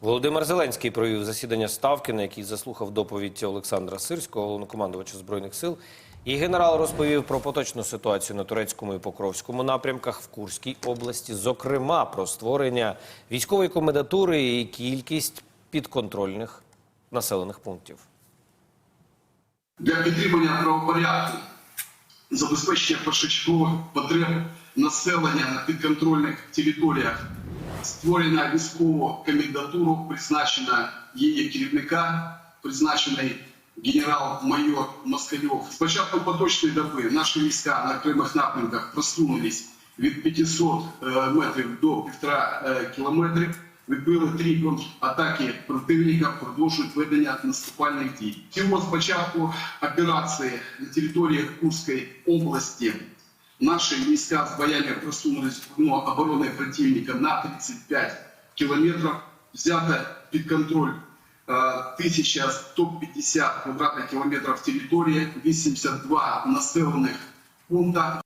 Володимир Зеленський провів засідання ставки, на якій заслухав доповідь Олександра Сирського, головнокомандувача збройних сил. І генерал розповів про поточну ситуацію на турецькому і покровському напрямках в Курській області, зокрема про створення військової комендатури і кількість підконтрольних населених пунктів. для підтримання правопорядку, забезпечення першочергових потреб населення на підконтрольних територіях, створена військову комендатуру, призначена її керівника, призначений генерал-майор Москальов. З початку поточної доби наші війська на окремих напрямках просунулись від 500 е, метрів до 1,5 е, кілометрів. Відбили три атаки противника, продовжують ведення наступальних дій. Всього з початку операції на території Курської області наші війська з боями просунулись в окно обороны противника на 35 километров. Взято під контроль е, 1150 квадратных километров территории, 82 населенных пункта.